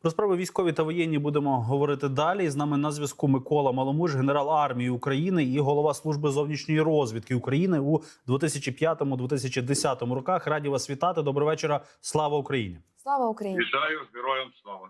Про справи військові та воєнні будемо говорити далі. З нами на зв'язку Микола Маломуж, генерал армії України і голова служби зовнішньої розвідки України у 2005-2010 роках. Раді вас вітати. Добрий вечора. Слава Україні! Слава Україні! Вітаю героям слава.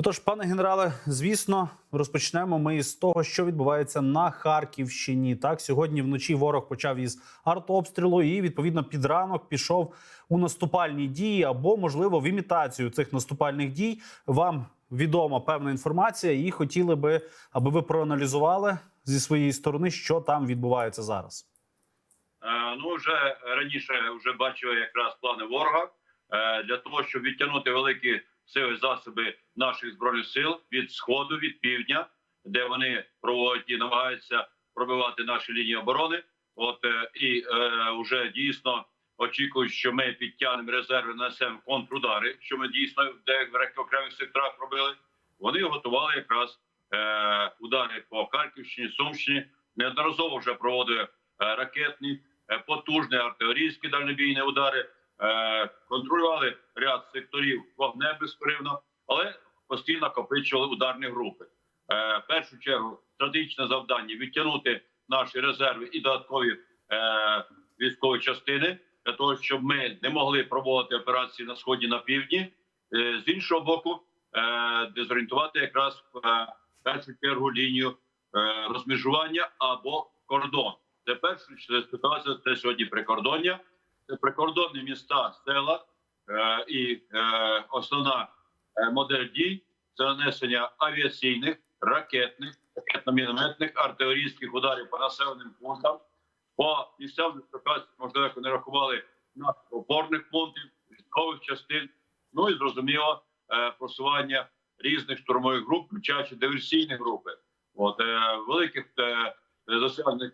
Отож, пане генерале, звісно, розпочнемо ми з того, що відбувається на Харківщині. Так, сьогодні вночі ворог почав із артобстрілу і відповідно під ранок пішов у наступальні дії або, можливо, в імітацію цих наступальних дій. Вам відома певна інформація, і хотіли би, аби ви проаналізували зі своєї сторони, що там відбувається зараз. Е, ну вже раніше вже бачили якраз плани ворога е, для того, щоб відтягнути великі сили засоби наших збройних сил від сходу, від півдня, де вони проводять і намагаються пробивати наші лінії оборони. От е, і е, вже дійсно очікують, що ми підтягнемо резерви, нанесемо контрудари, що ми дійсно в деяких окремих секторах робили. Вони готували якраз е, удари по Харківщині, Сумщині. Неодноразово вже проводили е, ракетні, е, потужні артилерійські дальнобійні удари. Е, контролювали ряд секторів вогнем безперервно, але постійно накопичували ударні групи. Е, в першу чергу стратегічне завдання відтягнути наші резерви і додаткові е, військові частини для того, щоб ми не могли проводити операції на сході на півдні. З іншого боку, дезорієнтувати якраз в першу чергу лінію розмежування або кордон. Це перша ситуація це сьогодні прикордоння прикордонні міста, села е, і е, основна е, модель дій це нанесення авіаційних, ракетних, ракетно-мінометних, артилерійських ударів по населеним пунктам. По місцям дислокації, можливо, вони рахували наших опорних пунктів, військових частин. Ну і зрозуміло просування різних штурмових груп, включаючи диверсійні групи. От великих е,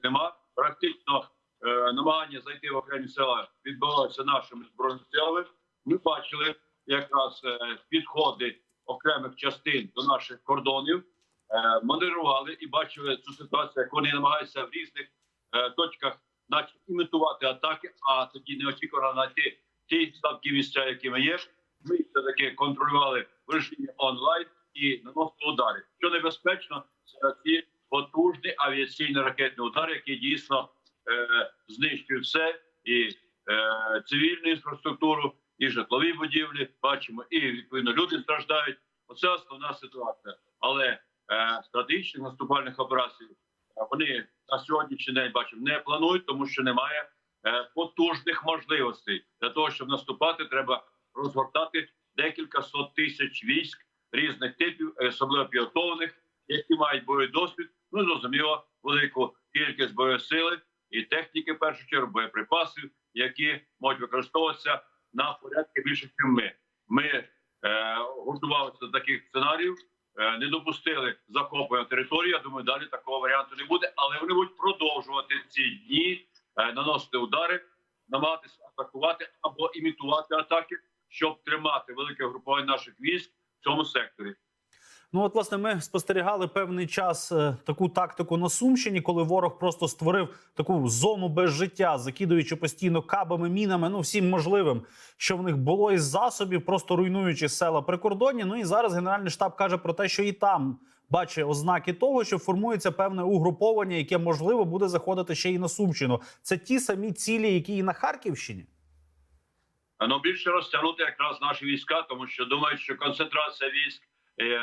нема. Практично намагання зайти в окремі села відбувалося нашими збройними силами. Ми бачили якраз е, підходи окремих частин до наших кордонів, е, модерували і бачили цю ситуацію, як вони намагаються в різних е, точках, наче імітувати атаки, а тоді неочікувано знайти ті слабкі місця, якими є. Ми все таки контролювали в режимі онлайн і наносили удари. Що небезпечно, це ці потужні авіаційні ракетні удари, які дійсно е, знищують все і е, цивільну інфраструктуру, і житлові будівлі. Бачимо, і відповідно люди страждають. Оце основна ситуація. Але е, стратегічних наступальних операцій вони на сьогоднішній день бачимо не планують, тому що немає потужних можливостей для того, щоб наступати, треба розгортати декілька сот тисяч військ різних типів, особливо підготовлених, які мають бойовий досвід. Ну зрозуміло, велику кількість бойової сили і техніки, в першу чергу, боєприпасів, які можуть використовуватися на порядки більше, ніж ми. Ми е, готувалися до таких сценаріїв, е, не допустили захоплення території. Я думаю, далі такого варіанту не буде, але вони будуть продовжувати ці дні е, наносити удари, намагатися атакувати або імітувати атаки, щоб тримати велике групування наших військ в цьому секторі. Ну, от, власне, ми спостерігали певний час е, таку тактику на Сумщині, коли ворог просто створив таку зону без життя, закидуючи постійно кабами, мінами, ну всім можливим, що в них було із засобів, просто руйнуючи села прикордонні. Ну і зараз Генеральний штаб каже про те, що і там бачить ознаки того, що формується певне угруповання, яке можливо буде заходити ще й на Сумщину. Це ті самі цілі, які і на Харківщині. Ну більше розтягнути якраз наші війська, тому що думають, що концентрація військ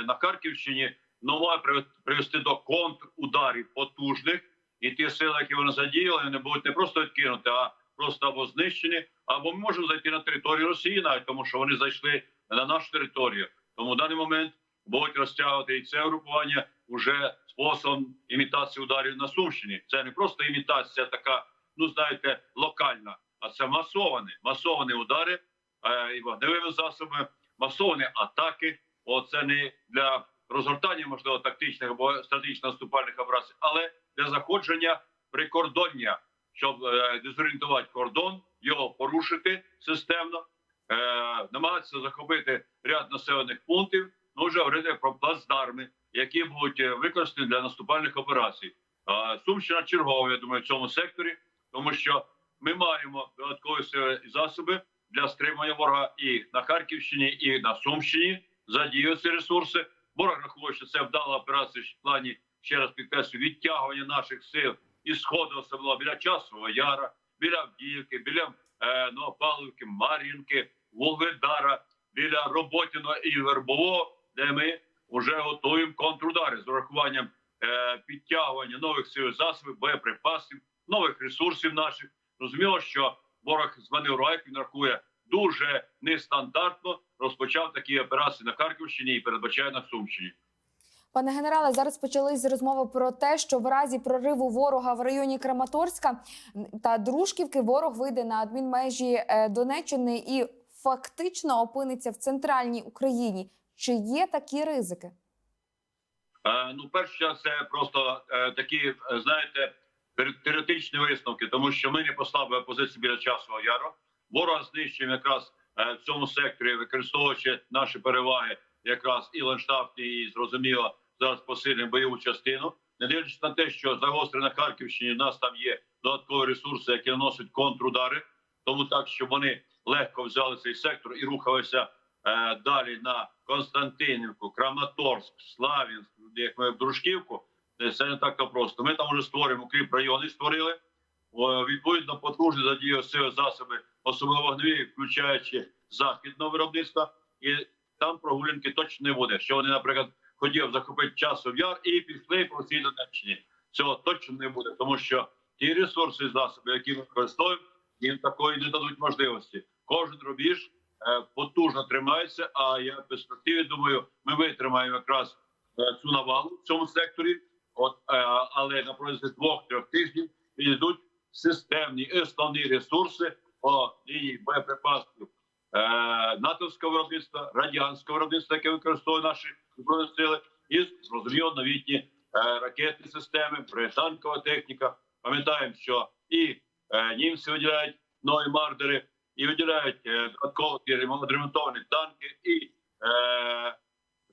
на Харківщині ну має привести до контрударів потужних, і ті сили, які вони задіяли, вони будуть не просто відкинути, а просто або знищені, або ми можемо зайти на територію Росії, навіть тому що вони зайшли на нашу територію. Тому в даний момент будуть розтягувати і це групування уже способом імітації ударів на Сумщині. Це не просто імітація, така, ну знаєте, локальна, а це масовані, масовані удари е, і вогневими засобами, масовані атаки. Оце не для розгортання, можливо, тактичних або стратегічно наступальних операцій, але для заходження прикордоння, щоб е, дезорієнтувати кордон, його порушити системно, е, намагатися захопити ряд населених пунктів. Ну вже говорити про плацдарми, які будуть е, використані для наступальних операцій. Сумщина чергова, я думаю, в цьому секторі, тому що ми маємо додаткові сили засоби для стримання ворога і на Харківщині, і на Сумщині. Ці ресурси. Ворог рахує, що це вдала операція в плані ще раз підкреслю відтягування наших сил із сходу, особливо біля часового яра, біля Авдіївки, біля е, Новопавлівки, Мар'їнки, Волгодара, біля Роботіного і Вербового, де ми вже готуємо контрудари з урахуванням е, підтягування нових сил засобів, боєприпасів, нових ресурсів наших. Розуміло, що ворог зманеврував, як він рахує, дуже нестандартно розпочав такі операції на Харківщині і передбачає на Сумщині. Пане генерале, зараз почались розмови про те, що в разі прориву ворога в районі Краматорська та Дружківки ворог вийде на адмінмежі е, Донеччини і фактично опиниться в центральній Україні. Чи є такі ризики? Е, ну, перше, це просто е, такі, е, знаєте, теоретичні висновки, тому що ми не послабили позиції біля часового яру. Ворога знищуємо якраз е, в цьому секторі, використовуючи наші переваги, якраз і ландшафтні, і зрозуміло зараз посилюємо бойову частину. Не дивлячись на те, що загостре на Харківщині, в нас там є додаткові ресурси, які наносять контрудари, тому так, щоб вони легко взяли цей сектор і рухалися е, далі на Константинівку, Краматорськ, Слав'янськ, як ми в Дружківку. Е, Це не так просто. Ми там вже створюємо кріп райони, створили відповідно потужні задіяли сили засоби, особливо вогневі, включаючи західного виробництва, і там прогулянки точно не буде. Що вони, наприклад, хотів захопити часу в яр і пішли по всій Донеччині. Цього точно не буде, тому що ті ресурси і засоби, які ми використовуємо, їм такої не дадуть можливості. Кожен рубіж е, потужно тримається. А я в перспективі думаю, ми витримаємо якраз е, цю навалу в цьому секторі. От е, але на протязі двох-трьох тижнів підійдуть системні основні ресурси по лінії боєприпасів е, натовського виробництва, радянського виробництва, яке використовують наші збройні сили, і зрозуміло новітні е, ракетні системи, бронетанкова техніка. Пам'ятаємо, що і е, німці виділяють нові мардери, і виділяють е, додатково ремонтовані танки, і е,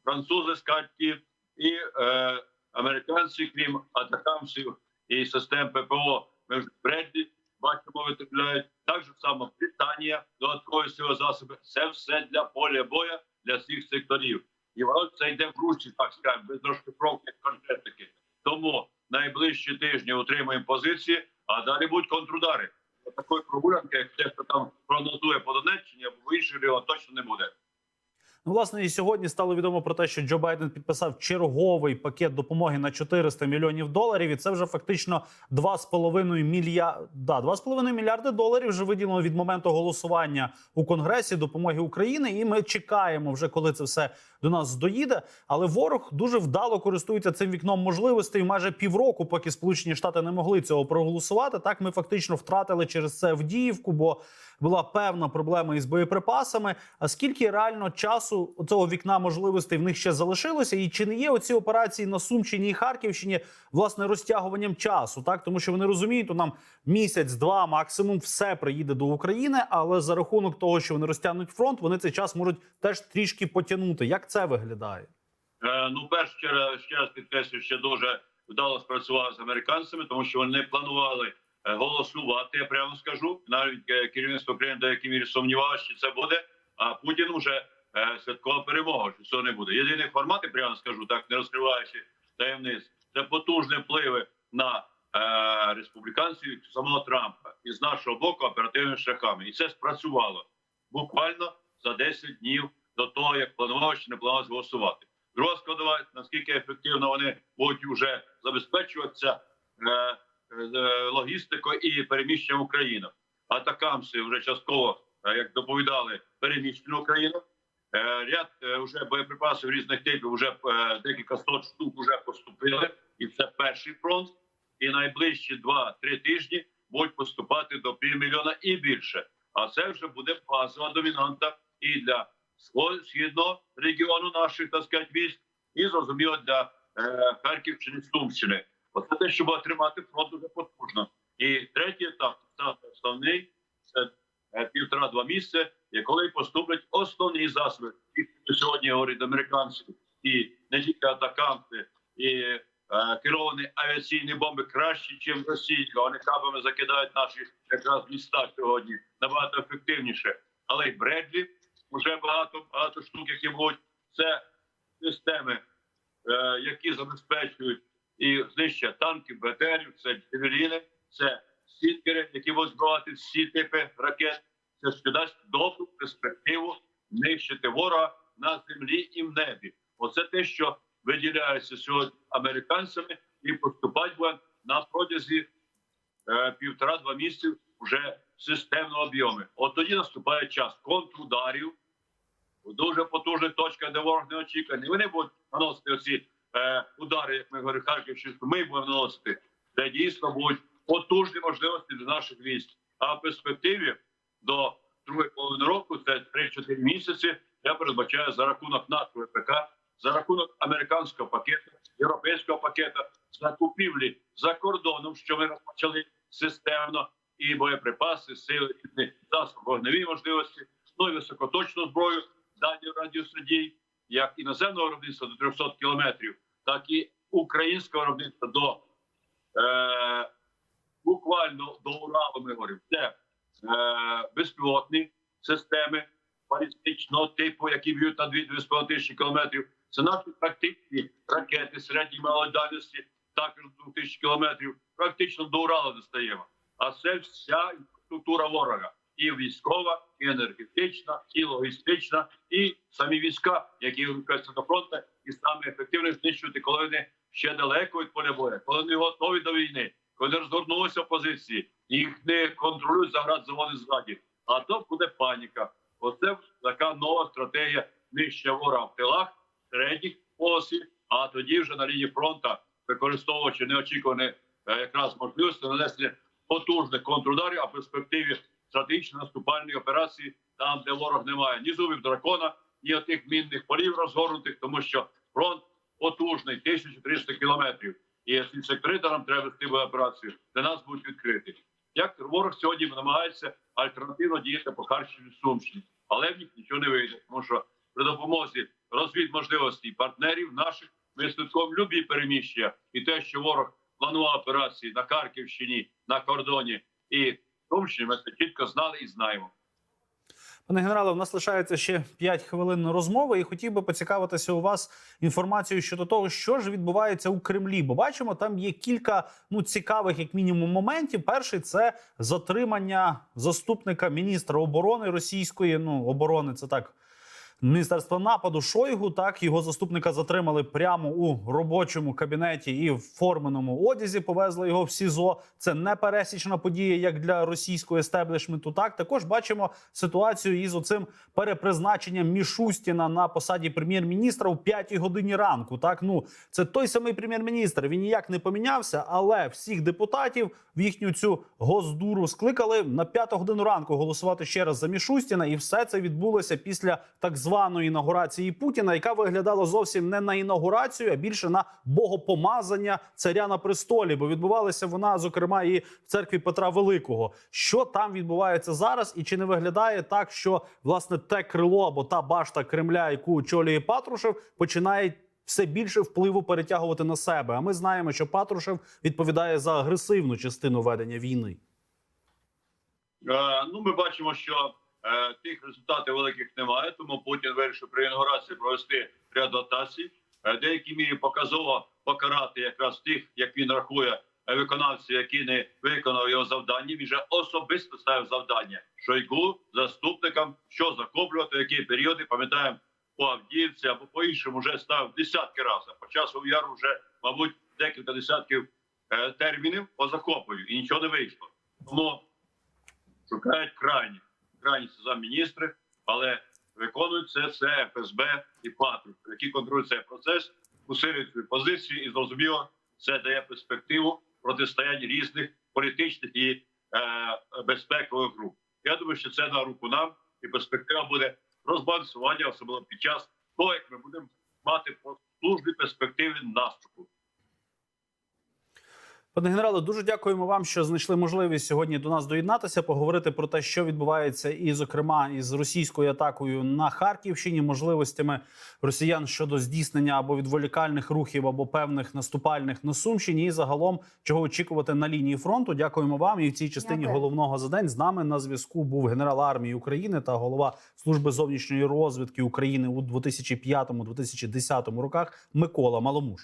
французи скатки, і е, американці, крім атакамсів і систем ППО, ми вже Бредлі бачимо, витрапляють. Так же само Британія, додаткові сили засоби. Це все для поля боя для всіх секторів. І воно це йде в ручі, так скажемо, без розшифровки конкретики. Тому найближчі тижні утримуємо позиції, а далі будуть контрудари. Такої прогулянки, як те, хто там прогнозує по Донеччині або в інших регіонах, точно не буде. Ну, власне, і сьогодні стало відомо про те, що Джо Байден підписав черговий пакет допомоги на 400 мільйонів доларів. І це вже фактично 2,5 мільярда да, 2,5 мільярди доларів вже виділено від моменту голосування у Конгресі допомоги України. І ми чекаємо вже, коли це все до нас доїде. Але ворог дуже вдало користується цим вікном можливостей. Майже півроку, поки Сполучені Штати не могли цього проголосувати. Так ми фактично втратили через це Авдіївку, бо була певна проблема із боєприпасами. А скільки реально часу цього вікна можливостей в них ще залишилося? І чи не є оці операції на Сумщині і Харківщині власне розтягуванням часу? Так тому що вони розуміють, то нам місяць-два максимум все приїде до України, але за рахунок того, що вони розтягнуть фронт, вони цей час можуть теж трішки потягнути. Як це виглядає? Е, ну, перш ще раз, ще підкреслю, що дуже вдало спрацювали з американцями, тому що вони планували е, голосувати. Я прямо скажу. Навіть е, керівництво країни до якій мірі сумнівалося, що це буде. А Путін вже е, святкова перемога, що цього не буде. Єдиний формат, я прямо скажу, так не розкриваючи таємниць, це потужні впливи на е, республіканців самого Трампа і з нашого боку оперативними шляхами. І це спрацювало буквально за 10 днів до того, як планувалося чи не планувалося голосувати. Друга складова, наскільки ефективно вони будуть вже забезпечуватися е, е, логістикою і переміщенням України. Атакамси вже частково, е, як доповідали, переміщені Україну. Е, ряд е, вже боєприпасів різних типів, вже е, декілька сот штук вже поступили, і це перший фронт. І найближчі 2-3 тижні будуть поступати до півмільйона і більше. А це вже буде базова домінанта і для східного регіону наших так сказати, військ, і зрозуміло для е, Харківщини, Сумщини. Оце те, щоб отримати фронт дуже потужно. І третій етап, основний, це е, півтора-два місяці, і коли поступлять основні засоби. Ті, сьогодні говорять американці, і не тільки атаканти, і е, керовані авіаційні бомби кращі, ніж Росії. Вони кабами закидають наші якраз міста сьогодні набагато ефективніше. Але й Бредлі вже багато багато штук, які будуть це системи, е, які забезпечують і знищення танків, БТРів, це джевеліни, це стінкери, які можуть збивати всі типи ракет. Це що дасть добру перспективу нищити ворога на землі і в небі. Оце те, що виділяється сьогодні американцями, і поступать буде на протязі е, півтора-два місяців вже системно об'єми. От тоді наступає час контрударів, дуже потужних точках, де ворог не очікує. Вони будуть наносити оці е, удари, як ми говоримо, Харківщину, ми будемо наносити, де дійсно будуть потужні можливості для наших військ. А в перспективі до другої половини року, це 3-4 місяці, я передбачаю за рахунок НАТО ВПК, за рахунок американського пакету, європейського пакету, закупівлі за кордоном, що ми розпочали системно, і боєприпаси, сили, засоби, вогневі можливості, ну і високоточну зброю, дальню радіусу дій, як іноземного виробництва до 300 кілометрів, так і українського виробництва до е, буквально до Уралу. Ми говоримо, це е, безпілотні системи балістичного типу, які б'ють на 2-2,5 тисячі кілометрів. Це наші практичні ракети середньої малої дальності, також до 2000 кілометрів. Практично до Урала достаємо. А це вся інфраструктура ворога. І військова, і енергетична, і логістична, і самі війська, які рухаються до фронту, і саме ефективно знищувати, коли вони ще далеко від поля бою, коли вони готові до війни, коли розгорнулися позиції, їх не контролюють заград заводи ззаді. А то буде паніка. Оце така нова стратегія нищення ворога в тилах, середніх полосі, а тоді вже на лінії фронту, використовуючи неочікувані е, якраз можливості нанесення потужних контрударів, а в перспективі стратегічної наступальної операції, там, де ворог не має ні зубів дракона, ні отих мінних полів розгорнутих, тому що фронт потужний, 1300 кілометрів. І якщо треба вести операцію, для нас будуть відкриті. Як ворог сьогодні намагається альтернативно діяти по Харківщині Сумщині, але в них нічого не вийде, тому що при допомозі розвід можливостей партнерів наших ми слідкуємо любі переміщення і те, що ворог планував операції на Харківщині, на кордоні і Сумщині, ми це чітко знали і знаємо. Пане генерале, у нас лишається ще 5 хвилин розмови, і хотів би поцікавитися у вас інформацією щодо того, що ж відбувається у Кремлі. Бо бачимо, там є кілька ну цікавих, як мінімум, моментів. Перший це затримання заступника міністра оборони російської. Ну оборони, це так. Міністерства нападу Шойгу так його заступника затримали прямо у робочому кабінеті і в форменому одязі. Повезли його в СІЗО. Це не пересічна подія, як для російського естеблішменту. Так також бачимо ситуацію із оцим перепризначенням Мішустіна на посаді прем'єр-міністра у п'ятій годині ранку. Так ну це той самий прем'єр-міністр. Він ніяк не помінявся, але всіх депутатів в їхню цю госдуру скликали на п'яту годину ранку голосувати ще раз за Мішустіна, і все це відбулося після так званої інаугурації Путіна, яка виглядала зовсім не на інаугурацію, а більше на богопомазання царя на престолі. Бо відбувалася вона, зокрема, і в церкві Петра Великого. Що там відбувається зараз, і чи не виглядає так, що власне те крило або та башта Кремля, яку очолює Патрушев, починає все більше впливу перетягувати на себе? А ми знаємо, що Патрушев відповідає за агресивну частину ведення війни. Е, ну, ми бачимо, що тих результатів великих немає, тому Путін вирішив при інаугурації провести ряд дотацій, е, в деякій мірі показово покарати якраз тих, як він рахує, е, виконавців, які не виконали його завдання. Він вже особисто ставив завдання Шойгу заступникам, що захоплювати, в які періоди. Пам'ятаємо, по Авдіївці або по іншому вже ставив десятки разів. По часу яру вже, мабуть, декілька десятків е, термінів по захопленню, і нічого не вийшло. Тому шукають крайні крайні це замміністри, але виконують це все ФСБ і ПАТРУ, які контролюють цей процес, усилюють свої позиції, і зрозуміло, це дає перспективу протистояння різних політичних і е, безпекових груп. Я думаю, що це на руку нам, і перспектива буде розбалансування, особливо під час того, як ми будемо мати службі перспективи наступу. Пане генерале, дуже дякуємо вам, що знайшли можливість сьогодні до нас доєднатися, поговорити про те, що відбувається, і, зокрема, із російською атакою на Харківщині, можливостями росіян щодо здійснення або відволікальних рухів, або певних наступальних на Сумщині, і загалом чого очікувати на лінії фронту. Дякуємо вам. І в цій частині Дякую. головного за день з нами на зв'язку був генерал армії України та голова служби зовнішньої розвідки України у 2005-2010 роках Микола Маломуш.